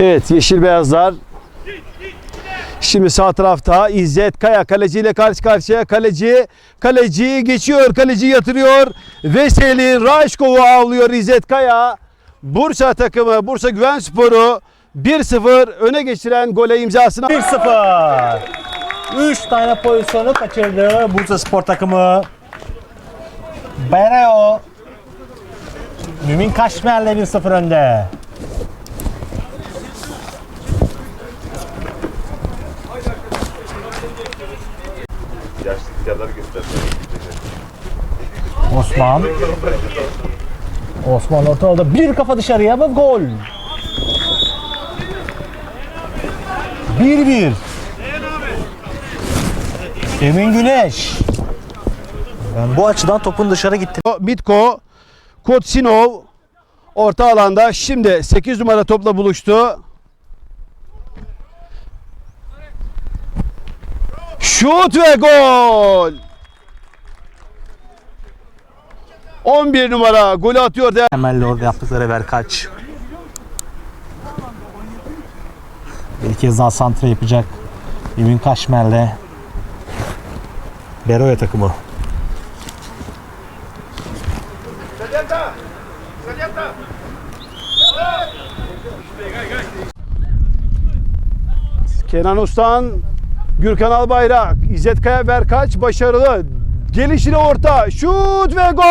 Evet yeşil beyazlar. Şimdi sağ tarafta İzzet Kaya kaleciyle karşı karşıya. Kaleci kaleci geçiyor. Kaleci yatırıyor. Veseli Raşkov'u avlıyor İzzet Kaya. Bursa takımı Bursa Güven Sporu 1-0 öne geçiren gole imzasını 1-0. 3 tane pozisyonu kaçırdı Bursa Spor takımı. Bereo. Mümin Kaşmer'le 1-0 önde. Yaşlılar gösterdi. Osman. Osman orta aldı. Bir kafa dışarıya ve gol. 1-1. Emin Güneş. Ben bu açıdan topun dışarı gitti. Mitko Kotsinov orta alanda şimdi 8 numara topla buluştu. Şut ve gol. 11 numara golü atıyor. değerli Temelli orada yaptıkları Verkaç. Bir kez daha santra yapacak. Emin Kaşmer'le. Beroya takımı. Kenan Ustan, Gürkan Albayrak, İzzet Kaya Berkaç başarılı. Gelişine orta, şut ve gol!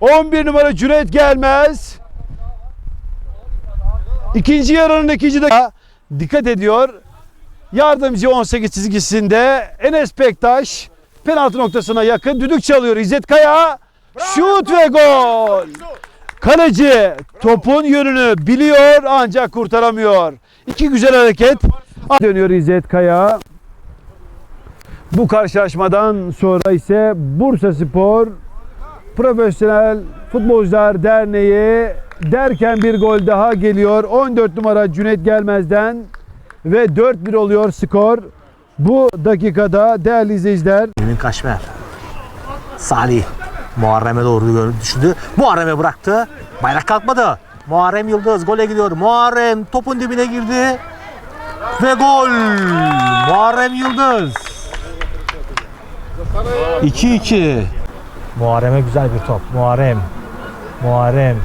11 numara Cüneyt Gelmez. İkinci yarının ikinci dakika dikkat ediyor. Yardımcı 18 çizgisinde Enes Bektaş penaltı noktasına yakın düdük çalıyor. İzzet Kaya şut ve gol. Kaleci topun yönünü biliyor ancak kurtaramıyor. İki güzel hareket. Dönüyor İzzet Kaya. Bu karşılaşmadan sonra ise Bursa Spor Profesyonel Futbolcular Derneği derken bir gol daha geliyor. 14 numara Cüneyt Gelmez'den ve 4-1 oluyor skor. Bu dakikada değerli izleyiciler Emin Kaşmer. Salih. Muharrem'e doğru düşündü. Muharrem'e bıraktı. Bayrak kalkmadı. Muharrem Yıldız gole gidiyor. Muharrem topun dibine girdi. Ve gol. Muharrem Yıldız. 2-2. Muharrem'e güzel bir top. Muharrem. Muharrem.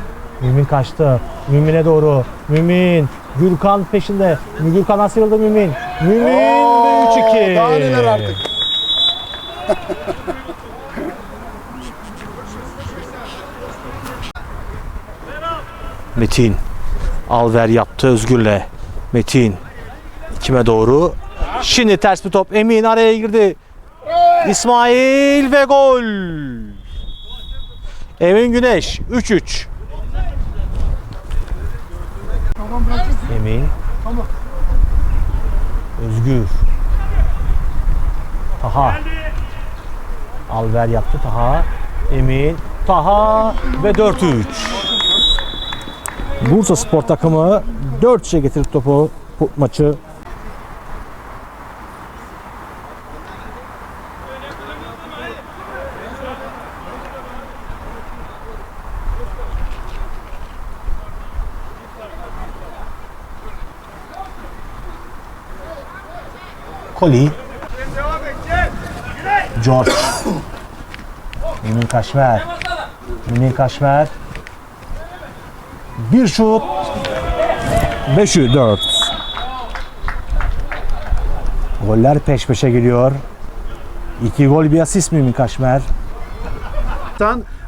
Mümin kaçtı. Mümin'e doğru. Mümin. Gürkan peşinde. Gürkan sıyrıldı Mümin. Mümin ve 3-2. daha neler artık. Metin. Alver yaptı Özgür'le. Metin. Kime doğru? Şimdi ters bir top. Emin araya girdi. İsmail ve gol. Emin Güneş 3-3. Emin. Özgür. Taha. Alver yaptı Taha. Emin. Taha ve 4-3. Bursa Spor takımı 4-3'e getirdi topu bu maçı. Koli. George. Emin Kaşmer. Emin Kaşmer. Bir şut. 5'ü 4. Goller peş peşe geliyor. İki gol bir asist Mümin Kaşmer.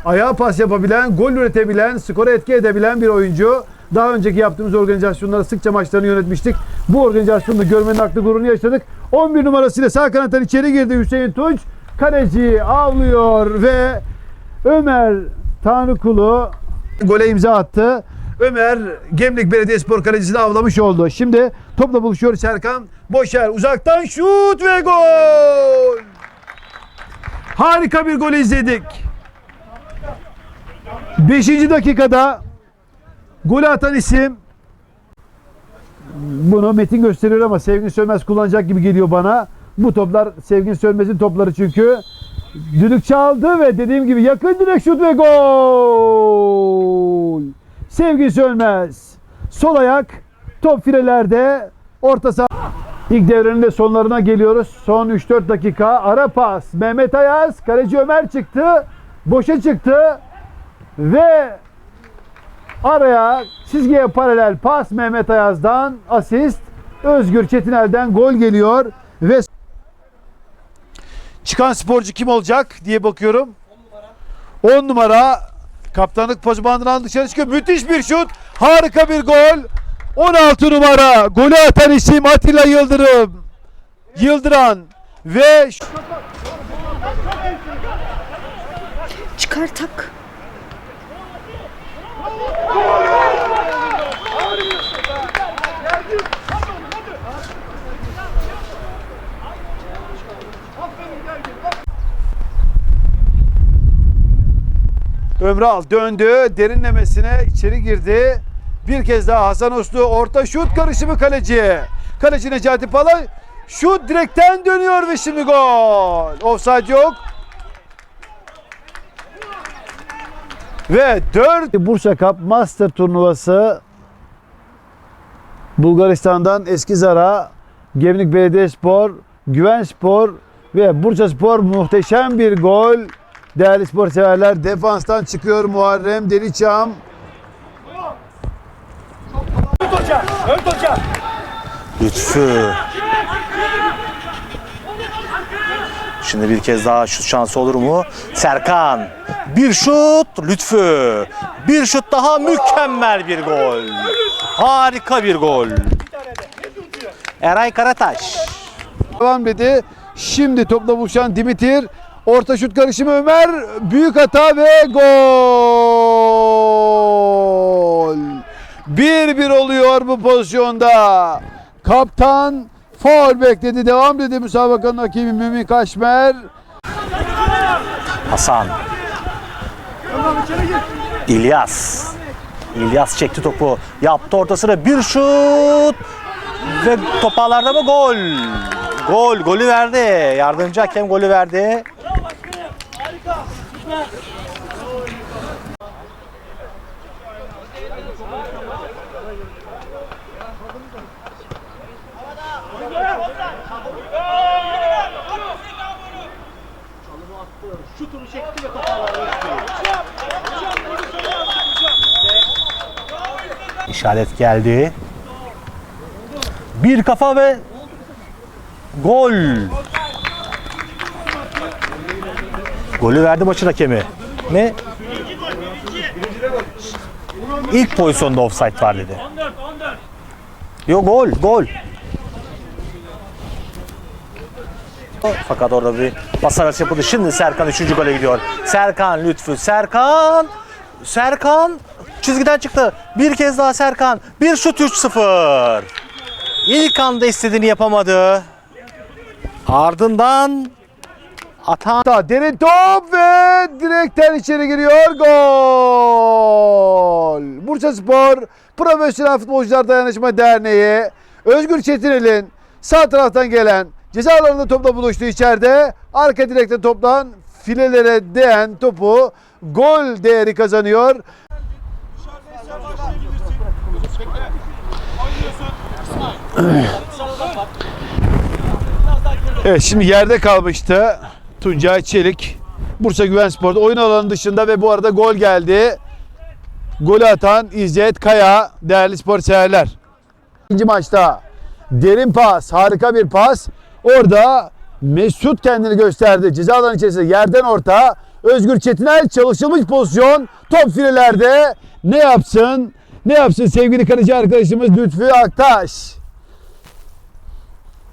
Ayağa pas yapabilen, gol üretebilen, skora etki edebilen bir oyuncu. Daha önceki yaptığımız organizasyonlarda sıkça maçlarını yönetmiştik. Bu organizasyonu görmenin aklı gururunu yaşadık. 11 numarasıyla sağ kanattan içeri girdi Hüseyin Tunç. Kaleci avlıyor ve Ömer Tanrıkulu gole imza attı. Ömer Gemlik Belediyespor kalecisini avlamış oldu. Şimdi topla buluşuyor Serkan Boşer. Uzaktan şut ve gol! Harika bir gol izledik. 5. dakikada golü atan isim bunu Metin gösteriyor ama Sevgin Sönmez kullanacak gibi geliyor bana. Bu toplar Sevgin Sönmez'in topları çünkü. Düdük çaldı ve dediğim gibi yakın direk şut ve gol. Sevgi Sönmez. Sol ayak top filelerde orta saha. İlk devrenin de sonlarına geliyoruz. Son 3-4 dakika ara pas. Mehmet Ayaz, kaleci Ömer çıktı. Boşa çıktı. Ve araya çizgiye paralel pas Mehmet Ayaz'dan asist. Özgür Çetinel'den gol geliyor ve çıkan sporcu kim olacak diye bakıyorum. 10 numara kaptanlık pozu bandından dışarı çıkıyor. Müthiş bir şut. Harika bir gol. 16 numara golü atan isim Atilla Yıldırım. Yıldıran ve Çıkar Ömral döndü. Derinlemesine içeri girdi. Bir kez daha Hasan Uslu orta şut karışımı kaleciye. Kaleci Necati Pala şut direkten dönüyor ve şimdi gol. Offside yok. Ve 4 Bursa Cup Master turnuvası Bulgaristan'dan Eskizar'a Gemlik Belediyespor, Güvenspor ve Bursa Spor muhteşem bir gol. Değerli spor severler defanstan çıkıyor Muharrem Deliçam. Lütfü. Şimdi bir kez daha şut şansı olur mu? Serkan. Bir şut Lütfü. Bir şut daha mükemmel bir gol. Harika bir gol. Eray Karataş. Devam dedi. Şimdi topla buluşan Dimitir. Orta şut karışımı Ömer. Büyük hata ve gol. 1-1 oluyor bu pozisyonda. Kaptan faul bekledi. Devam dedi müsabakanın hakemi Mümin Kaşmer. Hasan. İlyas. İlyas çekti topu. Yaptı ortasına bir şut. Ve toparlarda mı gol? Gol. Golü verdi. Yardımcı hakem golü verdi. İşaret geldi. Bir kafa ve gol. Golü verdi maçın hakemi. Ne? İlk pozisyonda offside var dedi. Yok gol, gol. Fakat orada bir pas arası yapıldı. Şimdi Serkan 3. gole gidiyor. Serkan Lütfü. Serkan. Serkan çizgiden çıktı. Bir kez daha Serkan. Bir şut 3-0. İlk anda istediğini yapamadı. Ardından atan Ta derin top ve direkten içeri giriyor. Gol. Bursa Spor Profesyonel Futbolcular Dayanışma Derneği Özgür Çetinel'in sağ taraftan gelen ceza alanında topla buluştu içeride. Arka direkte toplan filelere değen topu gol değeri kazanıyor. Evet şimdi yerde kalmıştı Tuncay Çelik. Bursa Güvenspor'da oyun alanı dışında ve bu arada gol geldi. Golü atan İzzet Kaya değerli spor severler. İkinci maçta derin pas, harika bir pas. Orada Mesut kendini gösterdi. Ceza alanı içerisinde yerden orta. Özgür Çetinel çalışılmış pozisyon. Top filelerde ne yapsın? Ne yapsın sevgili kaleci arkadaşımız Lütfü Aktaş.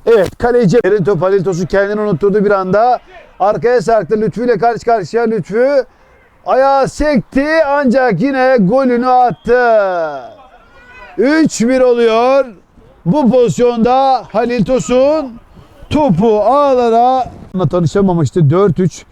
Evet kaleci Halil Tosun kendini unutturdu bir anda. Arkaya sarktı Lütfü ile karşı karşıya Lütfü. Ayağı sekti ancak yine golünü attı. 3-1 oluyor. Bu pozisyonda Halil Tosun topu ağlara tanışamamıştı. 4-3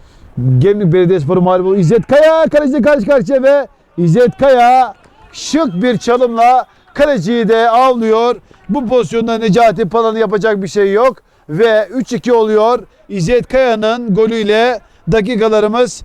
Gemlik Belediyesporu mağlup oldu. İzzet Kaya kaleciyle karşı karşıya ve İzzet Kaya şık bir çalımla kaleciyi de avlıyor. Bu pozisyonda Necati Palan'ın yapacak bir şey yok. Ve 3-2 oluyor. İzzet Kaya'nın golüyle dakikalarımız